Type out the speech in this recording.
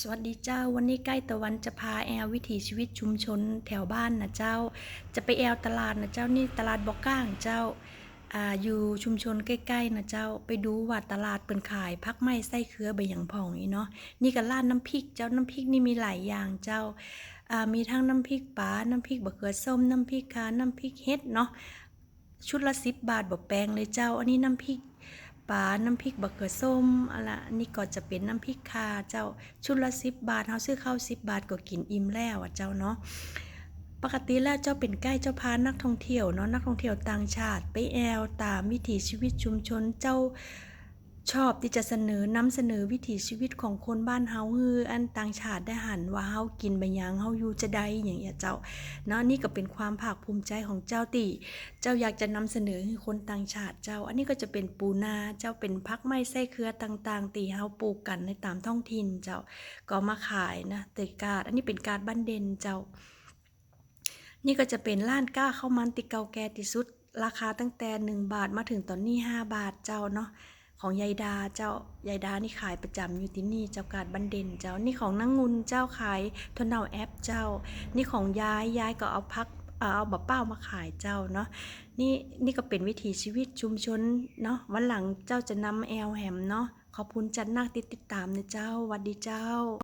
สวัสดีเจ้าวันนี้ใกล้ตะวันจะพาแอลวิถีชีวิตชุมชนแถวบ้านนะเจ้า จะไปแอลตลาดนะเจ้านี่ตลาดบอกก้างเจ้าอ่าอยู่ชุมชนใกล้ๆนะเจ้าไปดูว่าตลาดเปิ่นขายพักไม้ไส้เครือใบหยางผ่องนี่เนาะนี่ก็ร้านน้ำพริกเจ้าน้ำพริกนี่มีหลายอย่างเจ้าอ่ามีทั้งน้ำพริกปลาน้ำพริกบะเขือส้มน้ำพริกคาน้ำพริกเฮ็ดเนาะชุดละสิบบาทบ่แปลงเลยเจ้า อันนี้น้ำพริก ปลา น้ำพริกบักเกอส้มอะไรนี่ก็จะเป็นน้ำพริกคาเจ้าชุดละสิบบาทเขาซื้อข้าวสิบบาทก็กินอิ่มแล้วอะเจ้าเนาะปกติแล้วเจ้าเป็นใกล้เจ้าพานักท่องเที่ยวเนาะนักท่องเที่ยวต่างชาติ ไปแอลตามวิถีชีวิตชุมชนเจ้า ชอบที่จะเสนอนำเสนอวิถีชีวิตของคนบ้านเฮาฮืออันต่างชาติได้หันว่าเฮากินบะยังเฮาอยู่จะได้อย่างเงี้ยเจ้าเนาะนี่ก็เป็นความภาคภูมิใจของเจ้าตีเจ้าอยากจะนำเสนอให้คนต่างชาติเจ้า อันนี้ก็จะเป็นปูนาเจ้าเป็นพักไม้ไส้เครือต่างๆ ตีเฮาปลูกกันในตามท้องถิ่นเจ้าก็มาขายนะเตยกาดอันนี้เป็นการบ้านเด่นเจ้า นี่ก็จะเป็นร้านก้าข้าวมันติเก่าแก่ที่สุด ราคาตั้งแต่หนึ่งบาทมาถึงตอนนี้ห้าบาทเจ้าเนาะ ของยายดาเจ้ายายดานี่ขายประจำอยู่ที่นี่เจ้ากาดบันเด่นเจ้านี่ของนางงุนเจ้าขายทนเอาแอปเจ้า นี่ของยายยายก็เอาพักเอาเอาบะเป้ามาขายเจ้าเนาะนี่นี่ก็เป็นวิถีชีวิตชุมชนเนาะวันหลังเจ้าจะนำแอลแฮมเนาะขอบคุณจันนาคที่ติดตามนะเจ้าวัดดีเจ้า